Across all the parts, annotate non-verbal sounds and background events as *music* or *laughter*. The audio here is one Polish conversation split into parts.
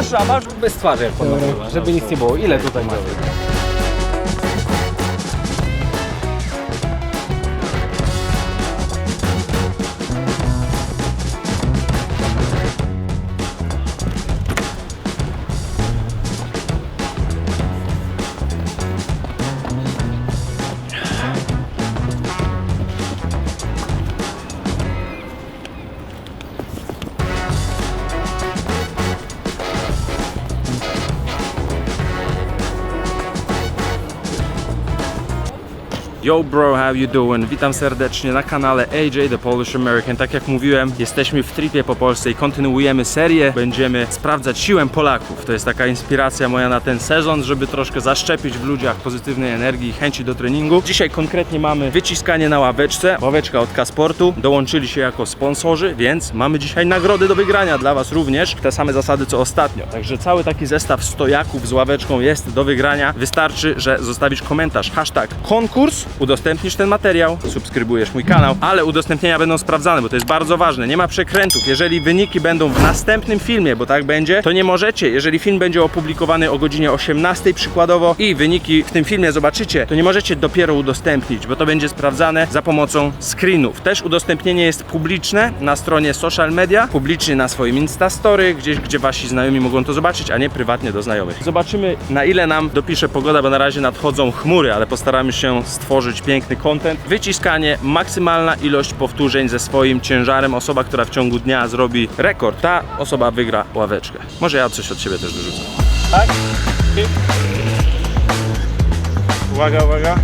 Przepraszam, aż bez twarzy jak pan. Żeby nic nie było. Ile tutaj mamy? Yo bro, how you doing? Witam serdecznie na kanale AJ The Polish American. Tak jak mówiłem, jesteśmy w tripie po Polsce i kontynuujemy serię. Będziemy sprawdzać siłę Polaków. To jest taka inspiracja moja na ten sezon, żeby troszkę zaszczepić w ludziach pozytywnej energii i chęci do treningu. Dzisiaj konkretnie mamy wyciskanie na ławeczce. Ławeczka od K-Sportu. Dołączyli się jako sponsorzy, więc mamy dzisiaj nagrody do wygrania dla Was również. Te same zasady co ostatnio. Także cały taki zestaw stojaków z ławeczką jest do wygrania. Wystarczy, że zostawisz komentarz hashtag konkurs, udostępnisz ten materiał, subskrybujesz mój kanał, ale udostępnienia będą sprawdzane, bo to jest bardzo ważne. Nie ma przekrętów. Jeżeli wyniki będą w następnym filmie, bo tak będzie, to nie możecie. Jeżeli film będzie opublikowany o godzinie 18 przykładowo i wyniki w tym filmie zobaczycie, to nie możecie dopiero udostępnić, bo to będzie sprawdzane za pomocą screenów. Też udostępnienie jest publiczne na stronie social media, publicznie na swoim Instastory, gdzieś gdzie wasi znajomi mogą to zobaczyć, a nie prywatnie do znajomych. Zobaczymy na ile nam dopisze pogoda, bo na razie nadchodzą chmury, ale postaramy się stworzyć piękny content. Wyciskanie, maksymalna ilość powtórzeń ze swoim ciężarem. Osoba, która w ciągu dnia zrobi rekord, ta osoba wygra ławeczkę. Może ja coś od siebie też dorzucę. Tak? Uwaga, uwaga.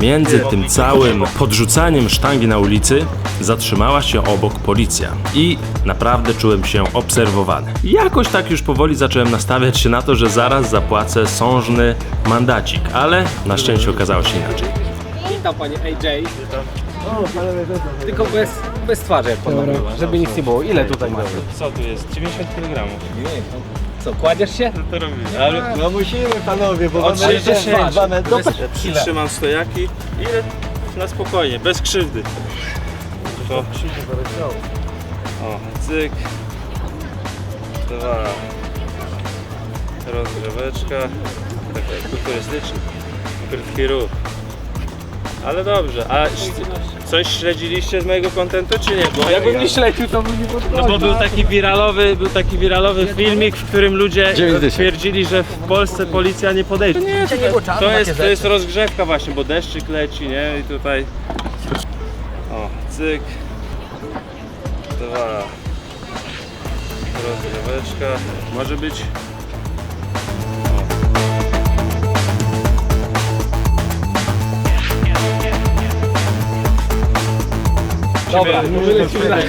Między tym całym podrzucaniem sztangi na ulicy zatrzymała się obok policja i naprawdę czułem się obserwowany. Jakoś tak już powoli zacząłem nastawiać się na to, że zaraz zapłacę sążny mandacik, ale na szczęście okazało się inaczej. Witam panie AJ. Tylko bez, bez twarzy jak pan żeby nic nie było. Ile tutaj mamy? Co tu jest? 90 kg. Co, kładziesz się? To robimy. Ale No musimy panowie, bo Od mamy 60 jeszcze dwa metry. przytrzymam stojaki. Ile? Na spokojnie, bez krzywdy. To... O, cyk. Dwa. Rozgrzeweczka. Taka kulturystyczna. Krótki ruch. Ale dobrze. A ś- coś śledziliście z mojego kontentu, czy nie? Bo Jakbym nie śledził, to bym nie podchodził. no bo był taki wiralowy, był taki wiralowy filmik, w którym ludzie twierdzili, że w Polsce policja nie podejdzie. Nie, to, jest, to jest rozgrzewka właśnie, bo deszczyk leci, nie? I tutaj... O, cyk. Dwa. Rozgrzeweczka. Może być... Dobra, my lecimy dalej.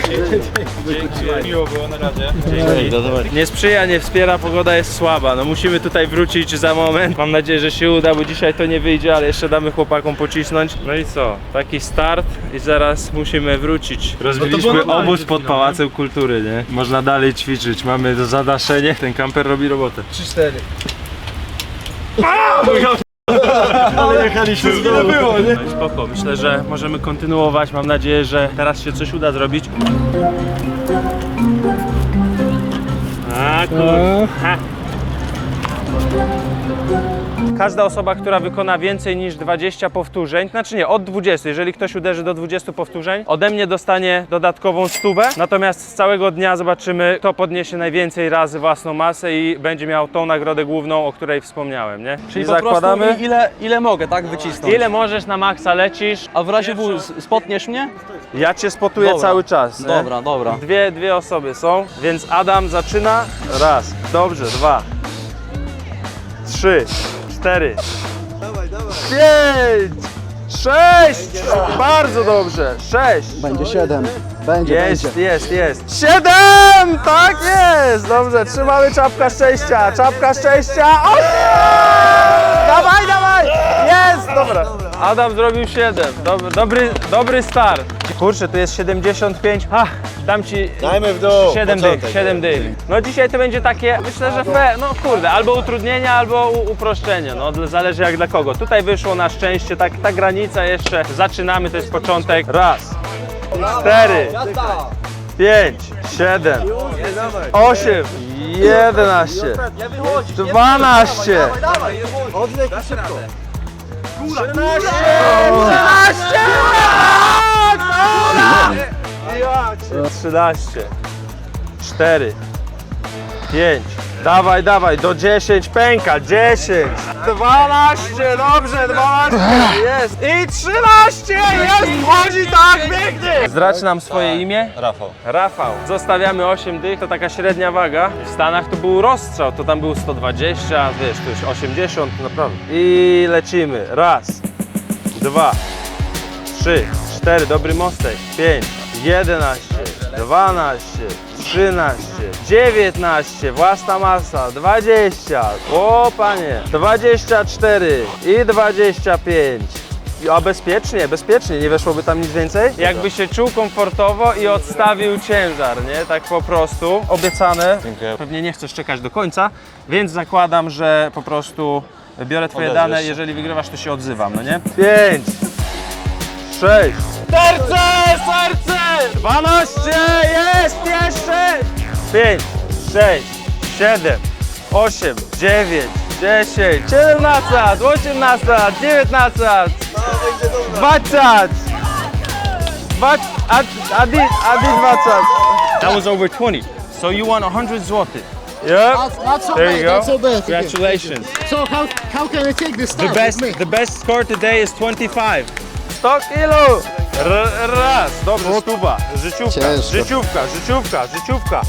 Dzięki, miło było na razie. Dzięki. Nie sprzyja, nie wspiera, pogoda jest słaba. No musimy tutaj wrócić za moment. Mam nadzieję, że się uda, bo dzisiaj to nie wyjdzie, ale jeszcze damy chłopakom pocisnąć. No i co? Taki start i zaraz musimy wrócić. Rozbiliśmy obóz pod Pałacem Kultury, nie? Można dalej ćwiczyć. Mamy zadaszenie. Ten kamper robi robotę. 3-4. Ale jechaliśmy z było, nie? No i spoko, myślę, że możemy kontynuować. Mam nadzieję, że teraz się coś uda zrobić. A, kur... Ha. Każda osoba, która wykona więcej niż 20 powtórzeń, znaczy nie, od 20, jeżeli ktoś uderzy do 20 powtórzeń, ode mnie dostanie dodatkową stówę, natomiast z całego dnia zobaczymy, kto podniesie najwięcej razy własną masę i będzie miał tą nagrodę główną, o której wspomniałem, nie? Czyli zakładamy, ile, ile mogę, tak, wycisnąć? ile możesz na maksa lecisz, A w razie W spotniesz mnie? ja cię spotuję Dobra. cały czas. Nie? Dobra, dobra. Dwie, dwie osoby są, więc Adam zaczyna. Raz, dobrze, dwa, trzy, cztery, pięć, sześć, bardzo dobrze, sześć. Będzie 7. Będzie, Jest, jest, jest. Siedem! Tak jest! Dobrze, trzymamy czapka szczęścia. Czapka szczęścia. Osiem! Dawaj, dawaj! Jest! Dobra. Adam zrobił 7. Dobry, dobry, dobry start. Kurczę, tu jest 75. Ha, dam ci Dajmy w dół. 7 początek. dych, 7 dych. No dzisiaj to będzie takie, myślę, że fe, no kurde, albo utrudnienia, albo u, uproszczenie, no dla- zależy jak dla kogo. Tutaj wyszło na szczęście, tak, ta granica jeszcze, zaczynamy, to jest początek. Raz, cztery, pięć, siedem, osiem, 11, 12, 13, 4, 5, dawaj, dawaj, do 10 pęka, 10, 12, dobrze, 12, jest i 13, jest, wchodzi tak, pięknie. Zdradź nam swoje imię. Rafał. Rafał, zostawiamy 8 dych, to taka średnia waga. W Stanach to był rozstrzał, to tam był 120, wiesz, to już 80, naprawdę. I lecimy. Raz, dwa, trzy, cztery, dobry mostek, pięć, 11, 12, 13, 19, własna masa, 20, o panie, 24 i 25. A bezpiecznie, bezpiecznie, nie weszłoby tam nic więcej? Jakby się czuł komfortowo i odstawił ciężar, nie? Tak po prostu. Obiecane. Dziękuję. Pewnie nie chcesz czekać do końca, więc zakładam, że po prostu biorę twoje Odezwiesz dane, się. jeżeli wygrywasz, to się odzywam, no nie? 5, 6, serce, serce, 12, jest jeszcze, 5, 6, 7, 8, 9, 10, 17, 18, 19, 20, 20, a, a, di, a di 20. That was over 20. So you won 100 zł. Yep. Not so There bad, you go. not so bad. Congratulations. So how, how can I take this The best, the best score today is 25. 100 kilo! R raz, dobrze, stuba, życiówka, Ciężko. życiówka, życiówka, życiówka.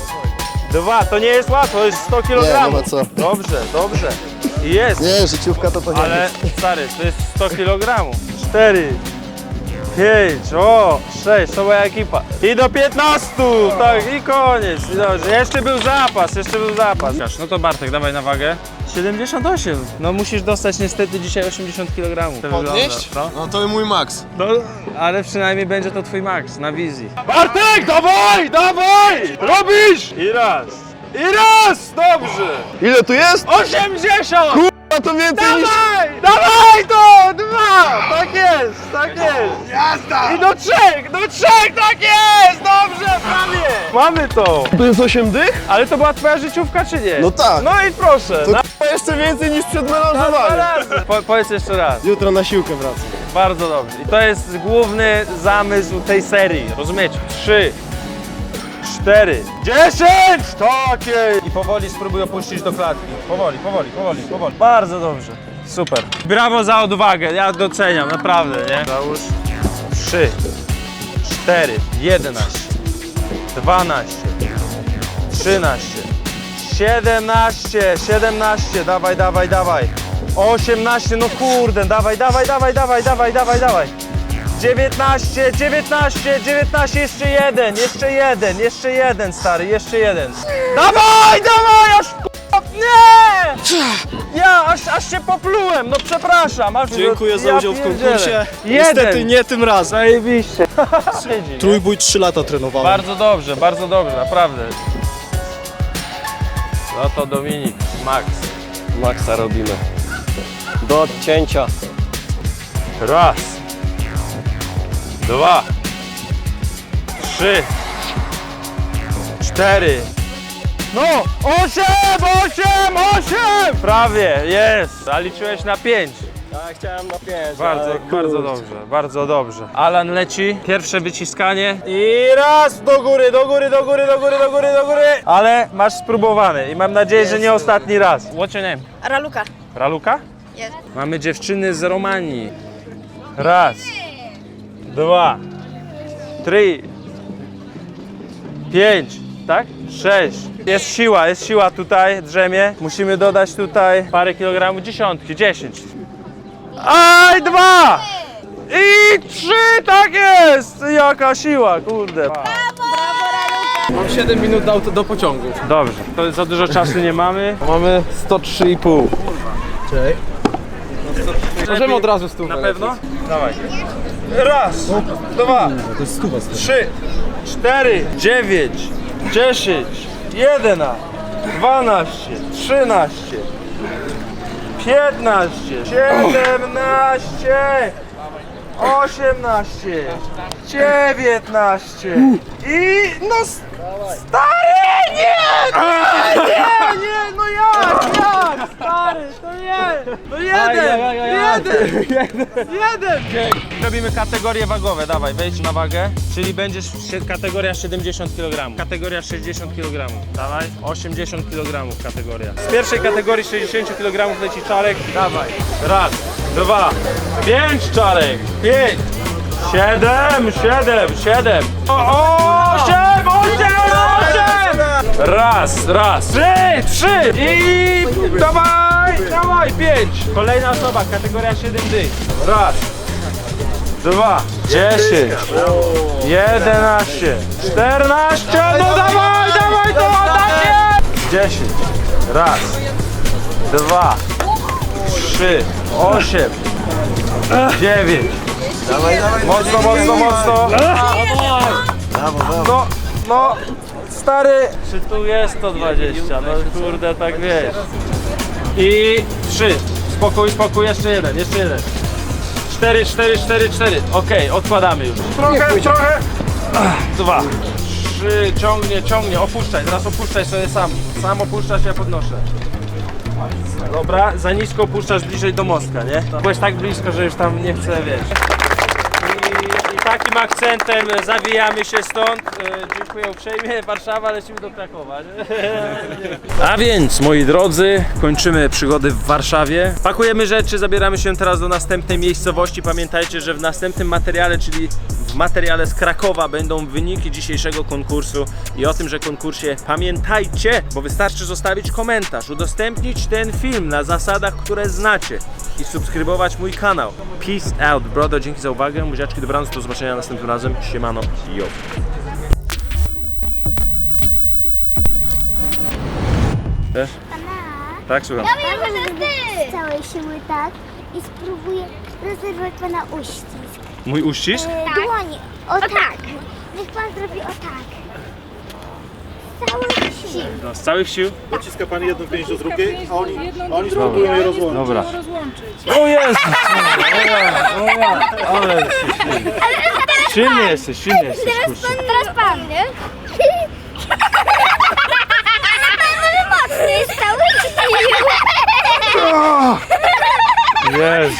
Dwa, to nie jest łatwo, to jest 100 kg. ma co. Dobrze, dobrze. Jest, Nie, życiówka to to nie ale stary, to jest 100 kg. 4, 5, o, 6, to moja ekipa. I do 15, tak, i koniec. I dobrze. Jeszcze był zapas, jeszcze był zapas. No to Bartek, dawaj na wagę. 78. No musisz dostać niestety dzisiaj 80 kg. Podnieść? No. No to mój max. No, ale przynajmniej będzie to twój max na wizji. Bartek, dawaj, dawaj! Robisz! I raz. I raz! Dobrze! Ile tu jest? 80! A to więcej niż... Dawaj! Dawaj to! Dwa! Tak jest, tak jest! Jazda! I do trzech, do trzech, tak jest! Dobrze, prawie! Mamy to! To jest 8 dych? Ale to była twoja życiówka, czy nie? No tak. No i proszę! To na, k***a jeszcze więcej niż przed dwa melanżowaniem. razy. Po, powiedz jeszcze raz. Jutro na siłkę wracam. Bardzo dobrze. I to jest główny zamysł tej serii. Rozumiecie? Trzy, cztery, dziesięć! Takie! I powoli spróbuj opuścić do klatki. Powoli, powoli, powoli, powoli. Bardzo dobrze. Super. Brawo za odwagę. Ja doceniam, naprawdę, nie? Załóż. Trzy, cztery, jedenaście, dwanaście, trzynaście, siedemnaście, siedemnaście. Dawaj, dawaj, dawaj. 18, no kurde, dawaj, dawaj, dawaj, dawaj, dawaj, dawaj, dawaj. 19, 19, 19, jeszcze jeden, jeszcze jeden, jeszcze jeden, stary, jeszcze jeden. Dawaj, dawaj, aż k***a, nie! Ja aż, aż się poplułem, no przepraszam. Aż, Dziękuję za ja udział w pierdzielę. konkursie. Jeden. Niestety nie tym razem. Zajebiście. *laughs* *laughs* Trójbój 3 lata trenowałem. Bardzo dobrze, bardzo dobrze, naprawdę. No to Dominik, Max. Maxa robimy. Do odcięcia. Raz. Dwa. Trzy. Cztery. No! Osiem! Osiem! Osiem! Prawie, jest! Zaliczyłeś na pięć. Tak, chciałem na pięć. Bardzo, bardzo dobrze, bardzo dobrze. Alan leci, pierwsze wyciskanie. I raz do góry, do góry, do góry, do góry, do góry, do góry. Ale masz spróbowane i mam nadzieję, że nie ostatni raz. What's your name? Raluka. Raluka? Jest. Mamy dziewczyny z Romanii. Raz, dwa, trzy, pięć, tak? Sześć. Jest siła, jest siła tutaj, drzemie. Musimy dodać tutaj parę kilogramów, dziesiątki, dziesięć. Aj, dwa! I trzy, tak jest! Jaka siła, kurde. Mam 7 minut do, do pociągu. Dobrze, to za dużo czasu nie mamy. Mamy 103,5. Możemy od razu stówę Na pewno? Dawaj. Raz, dwa, trzy, cztery, dziewięć, dziesięć, jedenaście, dwanaście, trzynaście, piętnaście, siedemnaście, osiemnaście, dziewiętnaście i no stary nie, nie, no jak, jak, stary, to nie, no jeden, jeden, jeden. Robimy kategorie wagowe, dawaj, wejdź na wagę, czyli będziesz kategoria 70 kg, kategoria 60 kg, dawaj, 80 kg kategoria. Z pierwszej kategorii 60 kg leci czarek, dawaj, raz, dwa, pięć czarek, pięć, siedem, siedem, siedem, o, osiem, osiem, osiem! Raz, raz, trzy, trzy i dawaj, dawaj, pięć. Kolejna osoba, kategoria 7 dych. Raz, dwa, dziesięć, jedenaście, czternaście, no dawaj, dawaj, to oddaję! Dziesięć, raz, dwa, trzy, osiem, dziewięć. Mocno, mocno, mocno. No, no, stary. Czy tu jest 120? No kurde, tak wiesz. I trzy. Spokój, spokój, jeszcze jeden, jeszcze jeden. Cztery, cztery, cztery, cztery. Okej, odkładamy już. Trochę, trochę. Dwa. Trzy, ciągnie, ciągnie, opuszczaj, teraz opuszczaj sobie sam. Sam opuszczasz, ja podnoszę. Dobra, za nisko opuszczasz bliżej do mostka, nie? Byłeś tak blisko, że już tam nie chcę, wiesz. Takim akcentem zawijamy się stąd. E, dziękuję uprzejmie. Warszawa, lecimy do Krakowa. A więc, moi drodzy, kończymy przygody w Warszawie. Pakujemy rzeczy, zabieramy się teraz do następnej miejscowości. Pamiętajcie, że w następnym materiale, czyli materiale z Krakowa będą wyniki dzisiejszego konkursu i o tym, że konkursie pamiętajcie, bo wystarczy zostawić komentarz, udostępnić ten film na zasadach, które znacie i subskrybować mój kanał. Peace out, brother, dzięki za uwagę, buziaczki, dobranoc, do zobaczenia następnym razem, siemano, yo. Wiesz? Tak, słucham. Ja wiem, że ty! Całej siły tak i spróbuję rozerwać pana uścisk. Mój uścisk? E, Dłonie. O, tak. Niech pan zrobi o tak. Z całej siły. No, z całych sił. Dociska pan jedną pięść do drugiej, a oni, oni spróbują je rozłączyć. Dobra. O jest! O ja, ale jesteś silny. Silny jesteś, silny jesteś, kurczę. Teraz pan, nie? Ale mocny jest z całej siły. Jezus.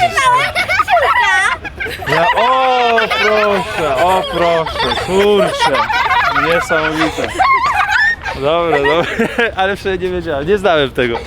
Ja, o proszę, o proszę, kurczę. Niesamowite. Dobra, dobra, *laughs* ale przecież nie wiedziałem, nie znałem tego.